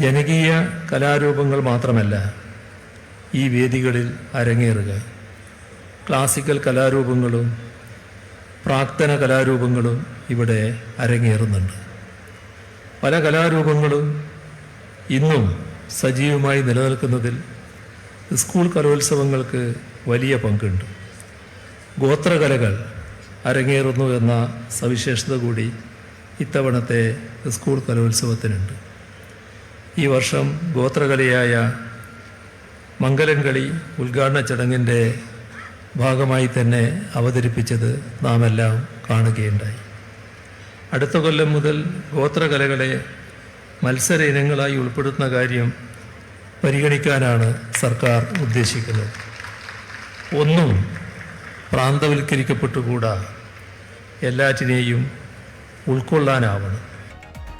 ജനകീയ കലാരൂപങ്ങൾ മാത്രമല്ല ഈ വേദികളിൽ അരങ്ങേറുക. ക്ലാസിക്കൽ കലാരൂപങ്ങളും പ്രാക്തന കലാരൂപങ്ങളും ഇവിടെ അരങ്ങേറുന്നുണ്ട്. പല കലാരൂപങ്ങളും ഇന്നും സജീവമായി നിലനിൽക്കുന്നതിൽ സ്കൂൾ കലോത്സവങ്ങൾക്ക് വലിയ പങ്കുണ്ട്. ഗോത്രകലകൾ അരങ്ങേറുന്നു എന്ന സവിശേഷത കൂടി ഇത്തവണത്തെ സ്കൂൾ കലോത്സവത്തിനുണ്ട്. ഈ വർഷം ഗോത്രകലയായ മംഗലം കളി ഉദ്ഘാടന ചടങ്ങിന്റെ ഭാഗമായി തന്നെ അവതരിപ്പിച്ചത് നാം എല്ലാം കാണുകയുണ്ടായി. അടുത്ത കൊല്ലം മുതൽ ഗോത്രകലകളെ മത്സര ഇനങ്ങളായി ഉൾപ്പെടുത്തുന്ന കാര്യം പരിഗണിക്കാനാണ് സർക്കാർ ഉദ്ദേശിക്കുന്നത്. ഒന്നും പ്രാന്തവൽക്കരിക്കപ്പെട്ടുകൂടാ. എല്ലാറ്റിനെയും ഉൾക്കൊള്ളാനാവണം.